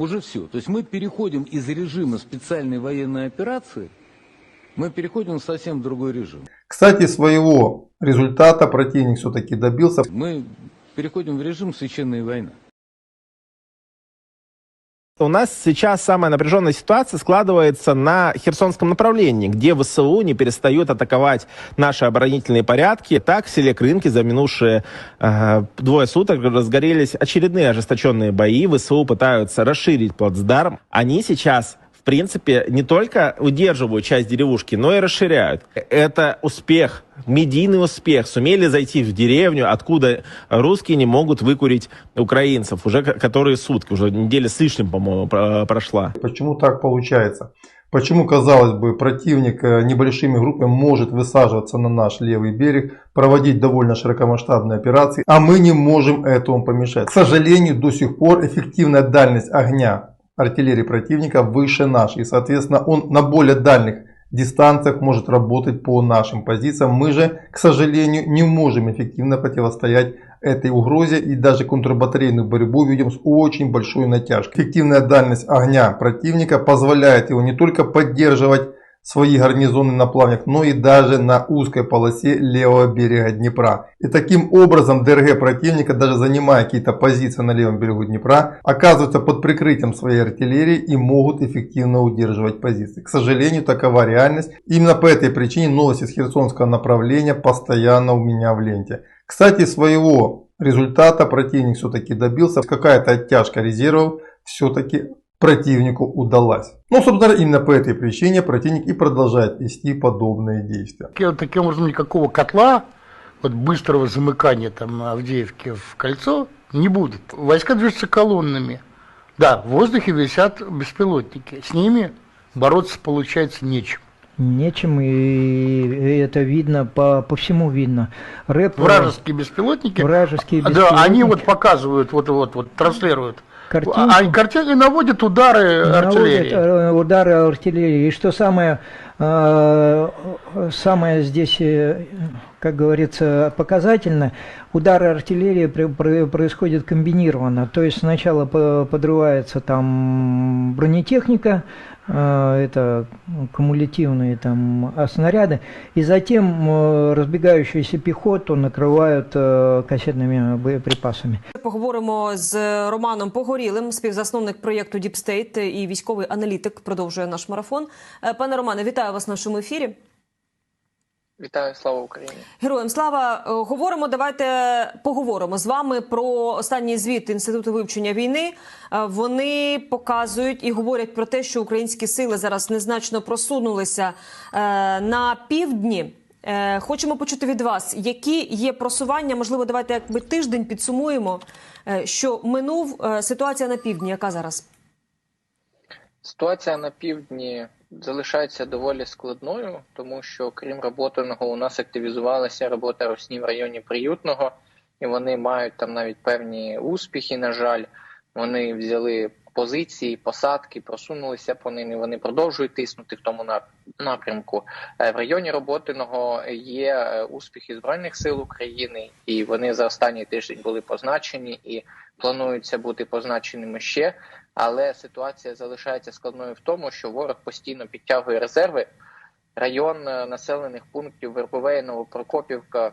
Уже все. То есть мы переходим из режима специальной военной операции, мы переходим в совсем другой режим. Кстати, своего результата противник все-таки добился. Мы переходим в режим священной войны. У нас сейчас самая напряженная ситуация складывается на Херсонском направлении, где ВСУ не перестают атаковать наши оборонительные порядки. Так, в селе Крынки за минувшие э, двое суток разгорелись очередные ожесточенные бои. ВСУ пытаются расширить плацдарм. Они сейчас в принципе, не только удерживают часть деревушки, но и расширяют. Это успех, медийный успех. Сумели зайти в деревню, откуда русские не могут выкурить украинцев. Уже которые сутки, уже неделя с лишним, по-моему, про- прошла. Почему так получается? Почему, казалось бы, противник э, небольшими группами может высаживаться на наш левый берег, проводить довольно широкомасштабные операции, а мы не можем этому помешать? К сожалению, до сих пор эффективная дальность огня артиллерии противника выше нашей. И, соответственно, он на более дальних дистанциях может работать по нашим позициям. Мы же, к сожалению, не можем эффективно противостоять этой угрозе и даже контрбатарейную борьбу видим с очень большой натяжкой. Эффективная дальность огня противника позволяет его не только поддерживать свои гарнизоны на плавнях, но и даже на узкой полосе левого берега Днепра. И таким образом ДРГ противника, даже занимая какие-то позиции на левом берегу Днепра, оказываются под прикрытием своей артиллерии и могут эффективно удерживать позиции. К сожалению, такова реальность. Именно по этой причине новости с Херсонского направления постоянно у меня в ленте. Кстати, своего результата противник все-таки добился. Какая-то оттяжка резервов все-таки противнику удалась. Ну, собственно, именно по этой причине противник и продолжает вести подобные действия. Таким, таким образом, никакого котла, вот быстрого замыкания там Авдеевки в кольцо не будет. Войска движутся колоннами. Да, в воздухе висят беспилотники. С ними бороться получается нечем. Нечем, и это видно, по, по всему видно. Рэп, Вражеские беспилотники, вражеские да, они вот беспилотники показывают, вот, вот, вот транслируют. Картинку. А они картинки наводят удары наводят, артиллерии. э, удары артиллерии. И что самое, э, самое здесь, э, как говорится, показательно, удары артиллерии при- при- происходят комбинированно. То есть сначала по- подрывается там бронетехника, э, это кумулятивные там а, снаряды, и затем э, разбегающуюся пехоту накрывают э, кассетными боеприпасами. Поговоримо з Романом Погорілим, співзасновник проєкту Deep State і військовий аналітик. Продовжує наш марафон. Е, Пане Романе, вітаю Вас в нашому ефірі. Вітаю, слава Україні! Героям слава! Е, Говоримо. Давайте поговоримо з вами про останній звіт інституту вивчення війни. Е, Вони показують і говорять про те, що українські сили зараз незначно просунулися е, на півдні. Хочемо почути від вас, які є просування. Можливо, давайте якби тиждень підсумуємо, що минув ситуація на півдні. Яка зараз? Ситуація на півдні залишається доволі складною, тому що крім роботаного, у нас активізувалася робота Росні в районі Приютного, і вони мають там навіть певні успіхи. На жаль, вони взяли позиції, посадки, просунулися по ним. і Вони продовжують тиснути в тому напрямку. Е, В районі роботиного є е, успіхи збройних сил України, і вони за останній тиждень були позначені і плануються бути позначеними ще. Але ситуація залишається складною в тому, що ворог постійно підтягує резерви. Район е, населених пунктів Вербове Новопрокопівка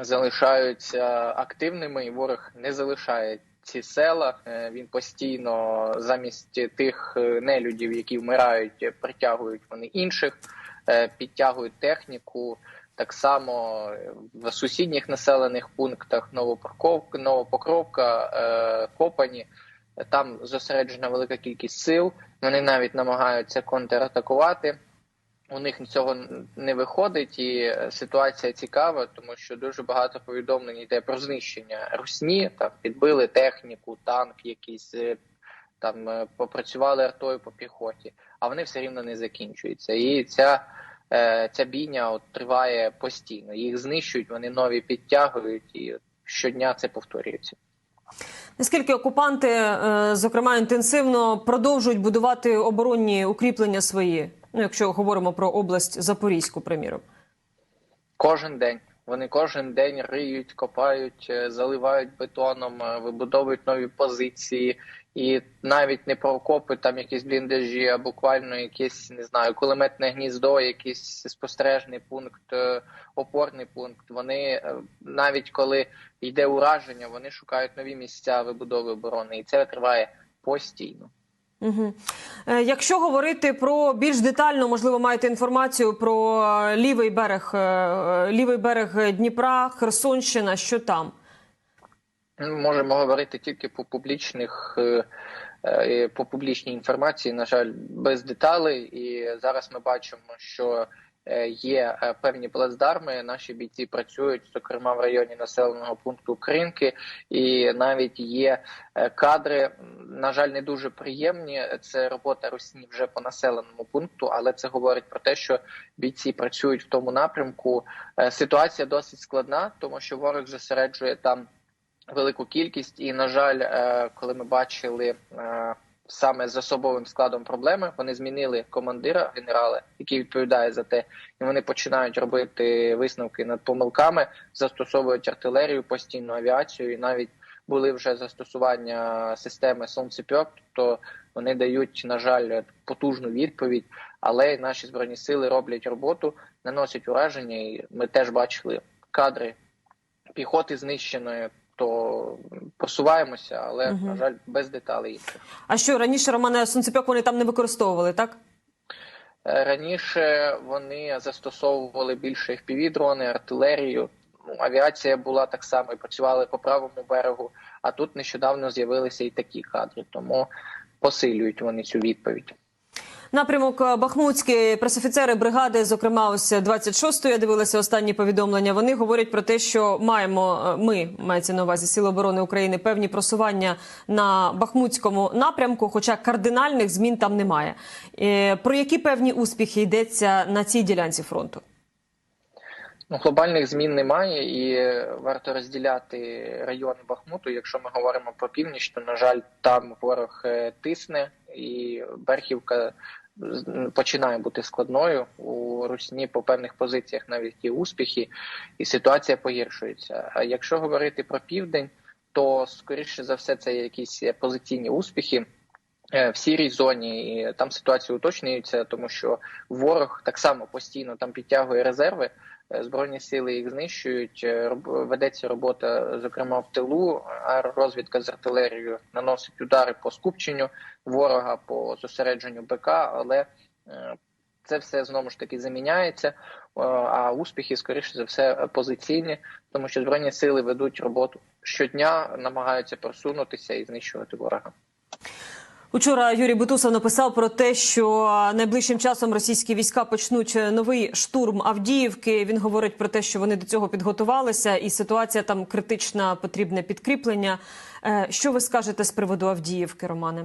залишаються активними, і ворог не залишає ці села. Е, Він постійно замість тих е, нелюдів, які вмирають, притягують вони інших, підтягують техніку. Так само в сусідніх населених пунктах Новопокровка, Новопокровка, Копані. Там зосереджена велика кількість сил. Вони навіть намагаються контратакувати. У них цього не виходить, і ситуація цікава, тому що дуже багато повідомлень йде про знищення русні. Там підбили техніку, танк, якийсь е, там е, попрацювали артою по піхоті, а вони все рівно не закінчуються. І ця, е, ця бійня от триває постійно. Їх знищують, вони нові підтягують, і щодня це повторюється. Наскільки окупанти, е, зокрема, інтенсивно продовжують будувати оборонні укріплення свої? Ну, якщо говоримо про область Запорізьку, приміром. Кожен день. Вони кожен день риють, копають, е, заливають бетоном, е, вибудовують нові позиції. І навіть не про окопи, там якісь бліндажі, а буквально якесь не знаю, кулеметне гніздо, якийсь спостережний пункт, е, опорний пункт. Вони навіть коли йде ураження, вони шукають нові місця вибудови оборони, і це триває постійно. Угу. Якщо говорити про більш детально, можливо, маєте інформацію про е, лівий берег, е, лівий берег Дніпра, Херсонщина, що там? Можемо говорити тільки по публічних по публічній інформації, на жаль, без деталей. І зараз ми бачимо, що є е, певні плацдарми. Наші бійці працюють, зокрема в районі населеного пункту Кринки, і навіть є е, кадри. На жаль, не дуже приємні. Це робота Русні вже по населеному пункту, але це говорить про те, що бійці працюють в тому напрямку. Е, Ситуація досить складна, тому що ворог зосереджує там велику кількість, і на жаль, е, коли ми бачили е, саме з особовим складом проблеми, вони змінили командира генерала, який відповідає за те, і вони починають робити висновки над помилками, застосовують артилерію, постійну авіацію, і навіть були вже застосування системи сонцепьок, тобто вони дають, на жаль, потужну відповідь, але наші збройні сили роблять роботу, наносять ураження, і ми теж бачили кадри піхоти знищеної, то просуваємося, але Мгм. на жаль, без деталей інших. А що раніше Романе Сонцепьок вони там не використовували, так? Е, Раніше вони застосовували більше FPV-дрони, артилерію. Ну, авіація була так само і працювали по правому берегу. А тут нещодавно з'явилися і такі кадри, тому посилюють вони цю відповідь. Напрямок Бахмутські пресофіцери бригади, зокрема, ось 26-ї, я дивилася останні повідомлення. Вони говорять про те, що маємо е, ми мається на увазі Сили оборони України певні просування на бахмутському напрямку, хоча кардинальних змін там немає. Е, Про які певні успіхи йдеться на цій ділянці фронту? Ну, глобальних змін немає, і варто розділяти райони Бахмуту. Якщо ми говоримо про північ, то на жаль, там ворог е, тисне, і Берхівка починає бути складною. У Русні по певних позиціях навіть є успіхи, і ситуація погіршується. А якщо говорити про південь, то скоріше за все це якісь позиційні успіхи. е, В сірій зоні і там ситуація уточнюється, тому що ворог так само постійно там підтягує резерви. Е, Збройні сили їх знищують. е, Ведеться робота, зокрема в тилу. Аеророзвідка з артилерією наносить удари по скупченню ворога, по зосередженню БК, але е, це все знову ж таки заміняється. А успіхи, скоріше за все, позиційні, тому що збройні сили ведуть роботу щодня, намагаються просунутися і знищувати ворога. Учора Юрій Бутусов написав про те, що найближчим часом російські війська почнуть новий штурм Авдіївки. Він говорить про те, що вони до цього підготувалися, і ситуація там критична, потрібне підкріплення. Е, Що ви скажете з приводу Авдіївки, Романе?